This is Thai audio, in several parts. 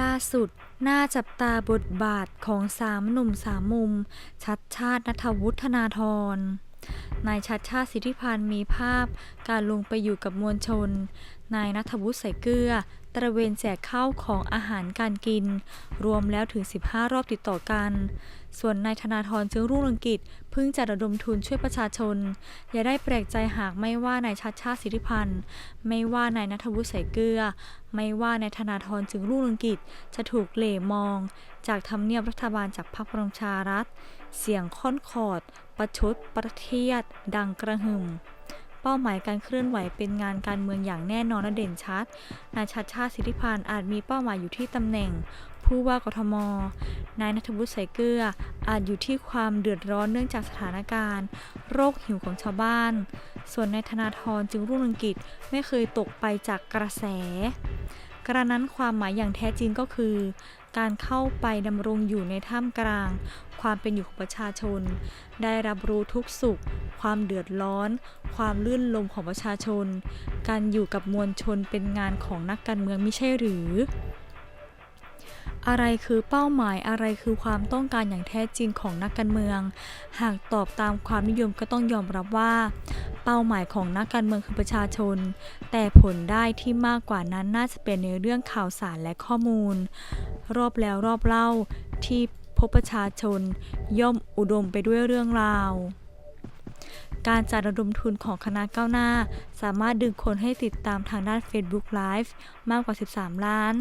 ล่าสุดน่าจับตาบทบาทของสามหนุ่มสามมุม ชัดชาตินัทวุฒนาธรนายชัดชาติสิทธิพันธ์มีภาพการลงไปอยู่กับมวลชน นายนัทวุฒิใส่เกลือ ตระเวนแจกข้าวของอาหารการกิน รวมแล้วถึง 15 รอบติดต่อกัน ส่วนนายธนาธรจึงรุ่งเรืองกิจเพิ่งจะระดมทุนช่วยประชาชน อย่าได้แปลกใจหากไม่ว่านายชัดชาติสิทธิพันธ์ ไม่ว่านายนัทวุฒิใส่เกลือ ไม่ว่านายธนาธรจึงรุ่งเรืองกิจจะถูกเหล่มอง จากทำเนียบรัฐบาลจากพรรคพลังประชารัฐ เสียงค่อนขอด ประชดประเทียด ดังกระหึ่ม เป้าหมายการเคลื่อนไหวเป็นงานการเมืองอย่างแน่นอนและเด่นชัด นายชัดชาติสิทธิพันธ์อาจมีเป้าหมายอยู่ที่ตำแหน่ง ผู้ว่ากทม นายนัทวุฒิใส่เกลือ อาจอยู่ที่ความเดือดร้อนเนื่องจากสถานการณ์ โรคหิวของชาวบ้าน ส่วนนายธนาธรจึงรุ่งเรืองกิจไม่เคยตกไปจากกระแสกระนั้นความหมายอย่างแท้จริงก็คือ การเข้าไปดำรงอยู่ในท่ามกลาง ความเป็นอยู่ของประชาชน ได้รับรู้ทุกสุข ความเดือดร้อน ความลื่นลมของประชาชน การอยู่กับมวลชนเป็นงานของนักการเมืองไม่ใช่หรือ อะไรคือเป้าหมายอะไรคือความต้องการอย่างแท้จริงของนักการเมือง หากตอบตามความนิยมก็ต้องยอมรับว่า เป้าหมายของนักการเมืองคือประชาชน แต่ผลได้ที่มากกว่านั้นน่าจะเป็นในเรื่องข่าวสารและข้อมูล รอบแล้วรอบเล่าที่พบประชาชน ย่อมอุดมไปด้วยเรื่องราวการจัดระดมทุนของคณะก้าวหน้า สามารถดึงคนให้ติดตามทางด้าน Facebook Live มากกว่า 13 ล้าน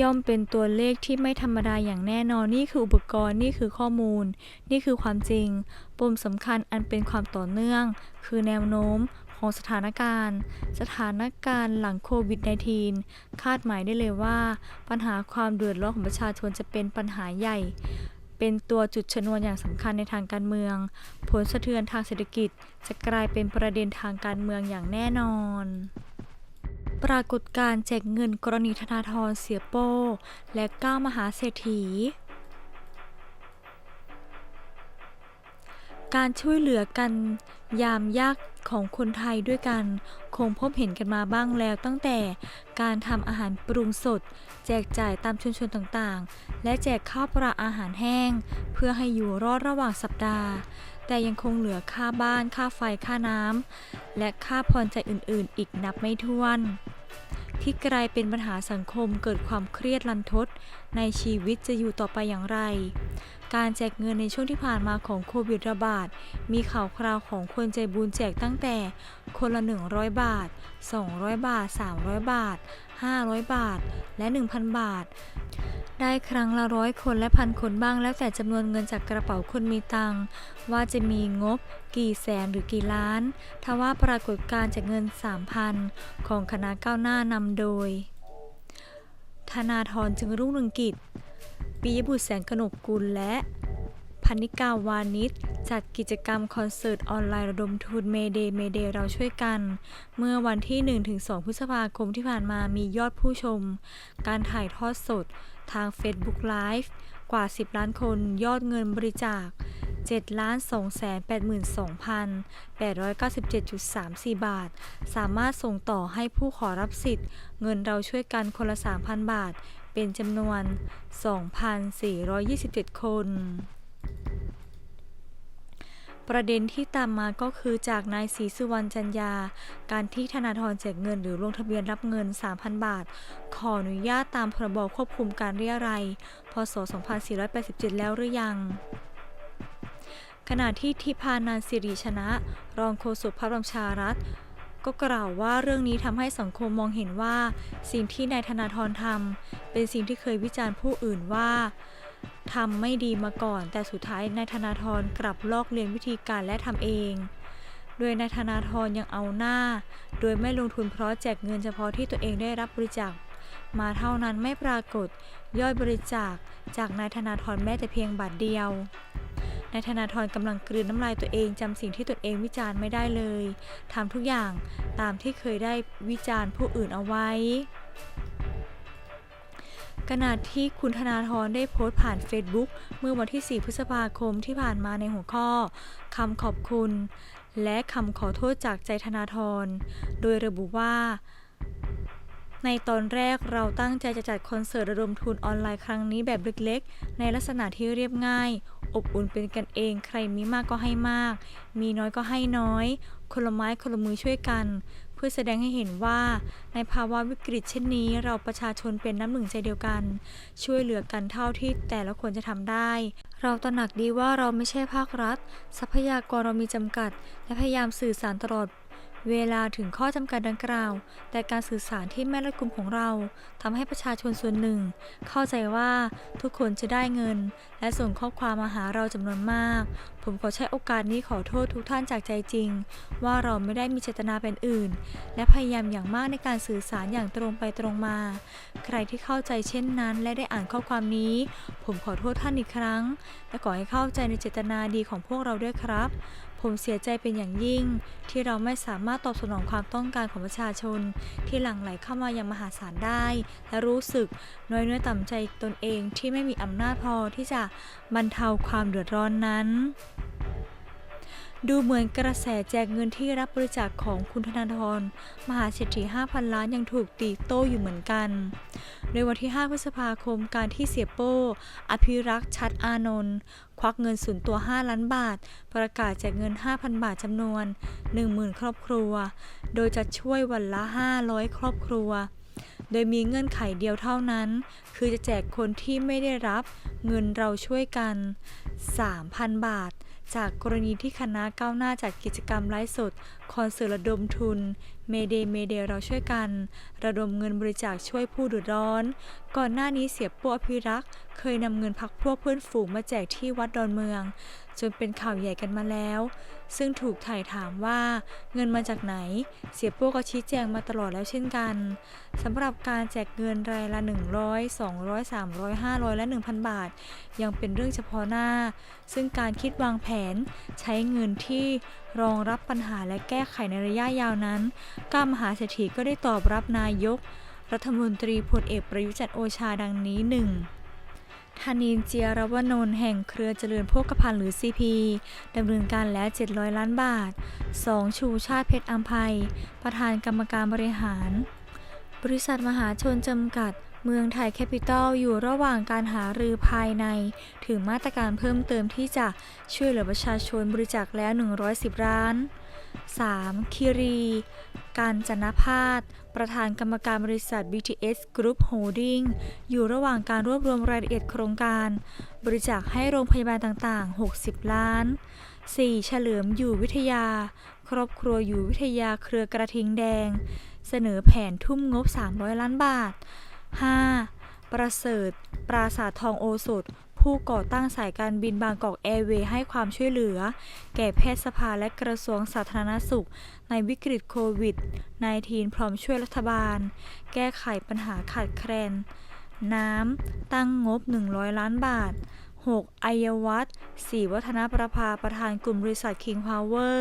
ย่อมเป็นตัวเลขที่ไม่ธรรมดาอย่างแน่นอนนี่คืออุปกรณ์นี่คือข้อมูล นี่คือความจริงปมสำคัญอันเป็นความต่อเนื่อง คือแนวโน้มของสถานการณ์ สถานการณ์หลังโควิด -19 คาดหมายได้เลยว่า ปัญหาความเดือดร้อนของประชาชนจะเป็นปัญหาใหญ่ เป็นตัวจุดชนวนอย่างสำคัญในทางการเมือง ผลสะเทือนทางเศรษฐกิจจะกลายเป็นประเด็นทางการเมืองอย่างแน่นอน ปรากฏการแจกเงินกรณีธนาธรเสียโป้ และก้าวมหาเศรษฐี การช่วยเหลือกันยามยากของคนไทยด้วยกัน คงพบเห็นกันมาบ้างแล้วตั้งแต่การทำอาหารปรุงสด แจกจ่ายตามชุมชนต่างๆ และแจกข้าวปลาอาหารแห้ง เพื่อให้อยู่รอดระหว่างสัปดาห์ แต่ยังคงเหลือค่าบ้านค่าไฟค่าน้ำและค่าผ่อนจ่ายอื่นๆ อีกนับไม่ถ้วน ที่กลายเป็นปัญหาสังคมเกิดความเครียดลันทดในชีวิตจะอยู่ต่อไปอย่างไร การแจกเงินในช่วงที่ผ่านมาของโควิดระบาด มีข่าวคราวของคนใจบุญแจกตั้งแต่คนละ 100 บาท 200 บาท 300 บาท 500 บาท และ 1,000 บาท ได้ครั้งละร้อยคนและพันคนบ้างแล้วแต่จำนวนเงินจากกระเป๋าคนมีตังว่าจะมีงบกี่แสนหรือกี่ล้าน ทว่าปรากฏการจากเงิน 3,000 ของคณะก้าวหน้านำโดย ธนาธรจึงรุ่งเรืองกิจ ปิยบุตรแสงกนกกุลและพันิกาวานิชจัดกิจกรรมคอนเสิร์ตออนไลน์ระดมทุนเมเดเมเดเราช่วยกัน เมื่อวันที่ 1-2 พฤษภาคมที่ผ่านมามียอดผู้ชม การถ่ายทอดสดทาง Facebook Live กว่า 10 ล้านคนยอดเงินบริจาค 7 2 8 2 897.34 บาท สามารถส่งต่อให้ผู้ขอรับสิทธิ์ เงินเราช่วยกันคนละ 3,000 บาท เป็นจำนวน 2,427 คน ประเด็นที่ตามมาก็คือจากนายศรีสุวรรณจันยา การที่ธนาธรแจกเงินหรือลงทะเบียนรับเงิน 3,000 บาท ขออนุญาตตามพรบควบคุมการเรียรัย พศ 2487 แล้วหรือยังขณะที่ทิพานันสิริชนะ รองโฆษกพรรคประชารัฐ ก็กล่าวว่าเรื่องนี้ทำให้สังคมมองเห็นว่า สิ่งที่นายธนาธรทำเป็นสิ่งที่เคยวิจารณ์ผู้อื่นว่าทำไม่ดีมาก่อน แต่สุดท้ายนายธนาธรกลับลอกเลียนวิธีการและทำเอง โดยนายธนาธรยังเอาหน้า โดยไม่ลงทุนเพราะแจกเงินเฉพาะที่ตัวเองได้รับบริจาคมาเท่านั้นไม่ปรากฏยอดบริจาคจากนายธนาธรแม้แต่เพียงบาทเดียว นายธนาธรกำลังกลืนน้ำลายตัวเองจำสิ่งที่ตัวเองวิจารณ์ไม่ได้เลยทำทุกอย่างตามที่เคยได้วิจารณ์ผู้อื่นเอาไว้ขณะที่คุณธนาธรได้โพสต์ผ่าน Facebook เมื่อวันที่ 4 พฤษภาคมที่ผ่านมาในหัวข้อคำขอบคุณ และคำขอโทษจากใจธนาธร โดยระบุว่า ในตอนแรกเราตั้งใจจะจัดคอนเสิร์ตระดมทุนออนไลน์ครั้งนี้แบบเล็กๆ ในลักษณะที่เรียบง่าย อบอุ่นเป็นกันเอง ใครมีมากก็ให้มาก มีน้อยก็ให้น้อย คนละไม้คนละมือช่วยกัน เพื่อแสดงให้เห็นว่า ในภาวะวิกฤตเช่นนี้เราประชาชนเป็นน้ำหนึ่งใจเดียวกัน ช่วยเหลือกันเท่าที่แต่ละคนจะทำได้ เราตระหนักดีว่าเราไม่ใช่ภาครัฐ ทรัพยากรเรามีจำกัด และพยายามสื่อสารตลอด เวลาถึงข้อจำกัดดังกล่าว แต่การสื่อสารที่ไม่รัดกุมของเราทำให้ประชาชนส่วนหนึ่ง เข้าใจว่าทุกคนจะได้เงิน และส่งข้อความมาหาเราจำนวนมาก ผมขอใช้โอกาสนี้ขอโทษทุกท่านจากใจจริง ว่าเราไม่ได้มีเจตนาเป็นอื่น และพยายามอย่างมากในการสื่อสารอย่างตรงไปตรงมา ใครที่เข้าใจเช่นนั้น และได้อ่านข้อความนี้ ผมขอโทษท่านอีกครั้ง และขอให้เข้าใจในเจตนาดีของพวกเราด้วยครับ ผมเสียใจเป็นอย่างยิ่ง ที่เราไม่สามารถตอบสนองความต้องการของประชาชน ที่หลั่งไหลเข้ามาอย่างมหาศาลได้ และรู้สึกน้อยเนื้อต่ำใจตนเองที่ไม่มีอำนาจพอที่จะบรรเทาความเดือดร้อนนั้น ดูเหมือนกระแสแจกเงินที่รับบริจาคของคุณธนาธรมหาเศรษฐี 5,000 ล้านยังถูกตีโต้อยู่เหมือนกัน โดยวันที่ 5 พฤษภาคมการที่เสียโป้ อภิรักษ์ชัดอานนท์ควักเงินส่วนตัว 5 ล้านบาท ประกาศแจกเงิน 5,000 บาทจำนวน 10,000 ครอบครัว โดยจะช่วยวันละ 500 ครอบครัวโดยมีเงื่อนไขเดียวเท่านั้น คือจะแจกคนที่ไม่ได้รับเงินเราช่วยกัน 3,000 บาท จากกรณีที่คณะก้าวหน้าจัดกิจกรรมไลฟ์สดคอนเสิร์ตระดมทุน เมเดเมเดเราช่วยกัน ระดมเงินบริจาคช่วยผู้เดือดร้อน ก่อนหน้านี้เสียป้อภิรักษ์เคยนำเงินพักพวกเพื่อนฝูงมาแจกที่วัดดอนเมือง จนเป็นข่าวใหญ่กันมาแล้ว ซึ่งถูกถ่ายถามว่าเงินมาจากไหน เสียโป้ก็ชี้แจงมาตลอดแล้วเช่นกันสำหรับการแจกเงินรายละ 100 200 300 500 และ 1,000 บาท ยังเป็นเรื่องเฉพาะหน้า ซึ่งการคิดวางแผนใช้เงินที่รองรับปัญหาและแก้ไขในระยะยาวนั้นก้ามหาเศรษฐีก็ได้ตอบรับนายก รัฐมนตรีพลเอกประยุจันทร์โอชาดังนี้ 1. ธนินเจียรวนนท์แห่งเครือเจริญโภคภัณฑ์หรือ CP ดำเนินการแล้ว 700 ล้านบาท 2. ชูชาติเพชรอัมภัย ประธานกรรมการบริหาร บริษัทมหาชนจำกัด เมืองไทยแคปิตอลอยู่ระหว่างการหารือภายใน ถึงมาตรการเพิ่มเติมที่จะช่วยเหลือประชาชนบริจาคแล้ว 110 ล้าน 3. คิรี การจนพาสประธานกรรมการบริษัท BTS Group Holding อยู่ระหว่างการรวบรวมรายละเอียดโครงการ บริจาคให้โรงพยาบาลต่างๆ 60 ล้าน 4. เฉลิมอยู่วิทยา ครอบครัวอยู่วิทยาเครือกระทิงแดง เสนอแผนทุ่มงบ 300 ล้านบาท 5. ประเสริฐ ปราสาททองโอสถ ผู้ก่อตั้งสายการบินบางกอกแอร์เวย์ให้ความช่วยเหลือ แก่แพทยสภาและกระทรวงสาธารณสุข ในวิกฤตโควิด -19 พร้อมช่วยรัฐบาล แก้ไขปัญหาขาดแคลน น้ำ ตั้งงบ 100 ล้านบาท 6. อัยวัฒน์ศรีวัฒนประภาประธานกลุ่มบริษัท King Power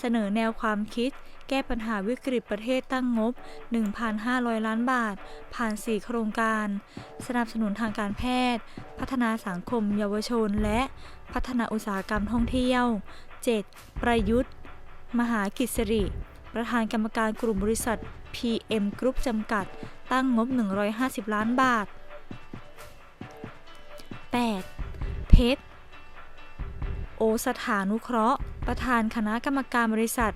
เสนอแนวความคิด แก้ปัญหาวิกฤตประเทศตั้งงบ 1,500 ล้านบาท ผ่าน 4 โครงการ สนับสนุนทางการแพทย์ พัฒนาสังคมเยาวชน และพัฒนาอุตสาหกรรมท่องเที่ยว 7. ประยุทธ์ มหากิจสิริประธานกรรมการกลุ่มบริษัท PM Group จำกัด ตั้งงบ 150 ล้านบาท 8. เพชร โอสถานุเคราะห์ ประธานคณะกรรมการบริษัท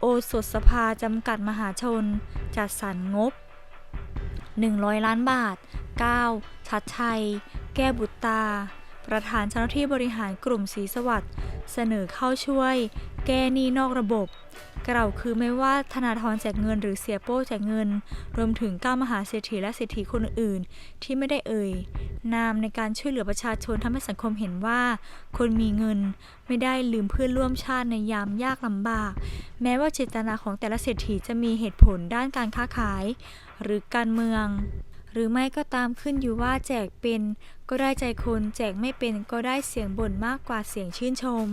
โอสถสภาจำกัดมหาชน จัดสรรงบ 100 ล้านบาท 9. ชัดชัย แก้บุตรตา ประธานเจ้าหน้าที่บริหารกลุ่มศรีสวัสดิ์เสนอเข้าช่วย แก้หนี้นอกระบบ กล่าวคือไม่ว่าธนาธรแจกเงินหรือเสียโป้แจกเงิน รวมถึงก้ามหาเศรษฐีและเศรษฐีคนอื่นที่ไม่ได้เอ่ย นามในการช่วยเหลือประชาชนทำให้สังคมเห็นว่า คนมีเงินไม่ได้ลืมเพื่อนร่วมชาติในยามยากลำบาก แม้ว่าเจตนาของแต่ละเศรษฐีจะมีเหตุผลด้านการค้าขาย หรือการเมือง หรือไม่ก็ตามขึ้นอยู่ว่าแจกเป็น ก็ได้ใจคนแจกไม่เป็นก็ได้เสียงบ่นมากกว่าเสียงชื่นชม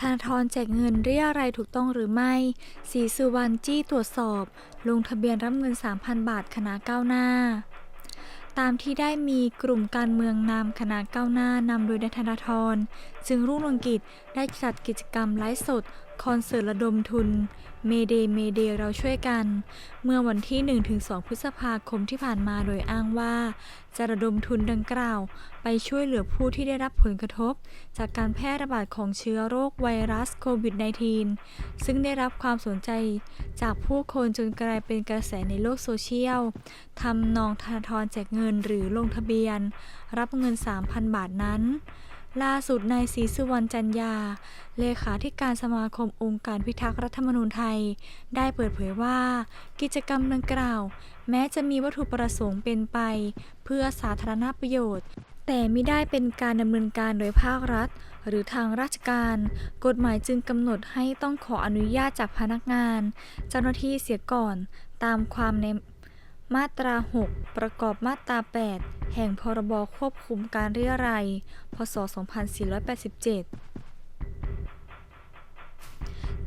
ธนาธรแจกเงินเรียอะไรถูกต้องหรือไม่สีสุวรรณจี้ตรวจสอบ ลงทะเบียนรับเงิน 3,000 บาทคณะก้าวหน้า ตามที่ได้มีกลุ่มการเมืองนำคณะก้าวหน้านำโดยนายธนาธรจึงรุ่งเรืองกิจได้จัดกิจกรรมไลฟ์สด คอนเสิร์ตระดมทุน เมเดเมเดเราช่วยกัน เมื่อวันที่ 1-2 พฤษภาคมที่ผ่านมาโดยอ้างว่า จะระดมทุนดังกล่าว ไปช่วยเหลือผู้ที่ได้รับผลกระทบ จากการแพร่ระบาดของเชื้อโรคไวรัสโควิด -19 ซึ่งได้รับความสนใจจากผู้คนจนกลายเป็นกระแสในโลกโซเชียลทำนองธนาธรแจกเงินหรือลงทะเบียน รับเงิน 3,000 บาทนั้น ล่าสุดนายศรีสุวรรณจันยา เลขาธิการสมาคมองค์การพิทักษ์รัฐธรรมนูญไทย ได้เปิดเผยว่า กิจกรรมดังกล่าว แม้จะมีวัตถุประสงค์เป็นไป เพื่อสาธารณประโยชน์ แต่ไม่ได้เป็นการดำเนินการโดยภาครัฐ หรือทางราชการ กฎหมายจึงกำหนดให้ต้องขออนุญาตจากพนักงาน เจ้าหน้าที่เสียก่อน ตามความใน มาตรา 6 ประกอบมาตรา 8 แห่งพรบควบคุมการเรียรัย พศ 2487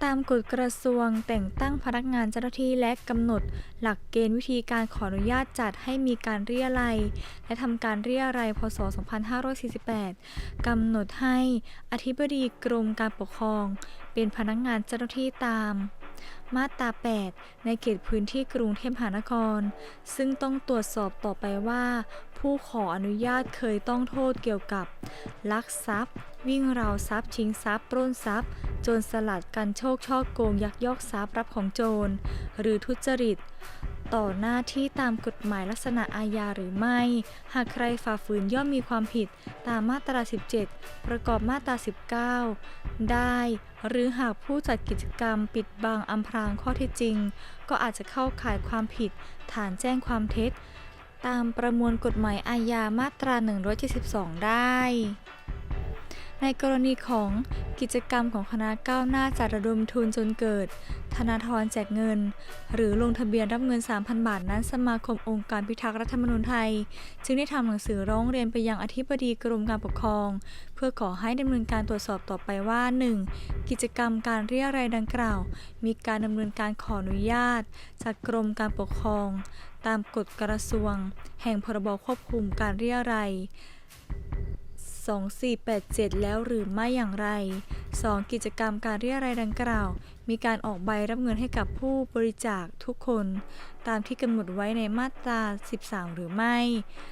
ตามกฎกระทรวงแต่งตั้งพนักงานเจ้าหน้าที่และกำหนด หลักเกณฑ์วิธีการขออนุญาตจัดให้มีการเรียรัย และทำการเรียรัย พศ 2548 กำหนดให้อธิบดีกรมการปกครอง เป็นพนักงานเจ้าหน้าที่ตาม มาตรา 8 ในเขตพื้นที่กรุงเทพมหานคร ซึ่งต้องตรวจสอบต่อไปว่า ผู้ขออนุญาตเคยต้องโทษเกี่ยวกับ ลักทรัพย์ วิ่งราวทรัพย์ชิงทรัพย์ปล้นทรัพย์ โจรสลัดกันโชคช่อโกงยักยอกทรัพย์รับของโจร หรือทุจริต ต่อหน้าที่ตามกฎหมายลักษณะอาญาหรือไม่ หากใครฝ่าฝืนย่อมมีความผิดตามมาตรา 17 ประกอบมาตรา 19 ได้ หรือหากผู้จัดกิจกรรมปิดบังอำพรางข้อเท็จจริง ก็อาจจะเข้าข่ายความผิด ฐานแจ้งความเท็จ ตามประมวลกฎหมายอาญามาตรา 172 ได้ ในกรณีของกิจกรรมของคณะก้าวหน้าจัดระดมทุนจนเกิด ธนาธรแจกเงิน หรือลงทะเบียนรับเงิน 3,000 บาทนั้น สมาคมองค์การพิทักษ์รัฐธรรมนูญไทย จึงได้ทำหนังสือร้องเรียนไปยังอธิบดีกรมการปกครอง เพื่อขอให้ดำเนินการตรวจสอบต่อไปว่า 1. กิจกรรมการเรียรายดังกล่าว มีการดำเนินการขออนุญาต จากกรมการปกครอง ตามกฎกระทรวง แห่งพรบควบคุมการเรียรัย 2487 แล้วหรือไม่อย่างไร 2. กิจกรรมการเรียรายดังกล่าว มีการออกใบรับเงินให้กับผู้บริจาคทุกคน ตามที่กำหนดไว้ในมาตรา 13 หรือไม่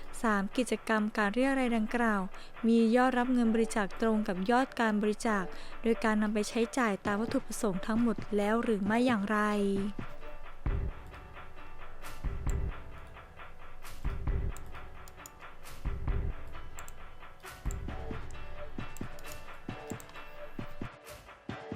3. กิจกรรมการเรียรายดังกล่าว มียอดรับเงินบริจาคตรงกับยอดการบริจาค โดยการนำไปใช้จ่ายตามวัตถุประสงค์ทั้งหมดแล้วหรือไม่อย่างไร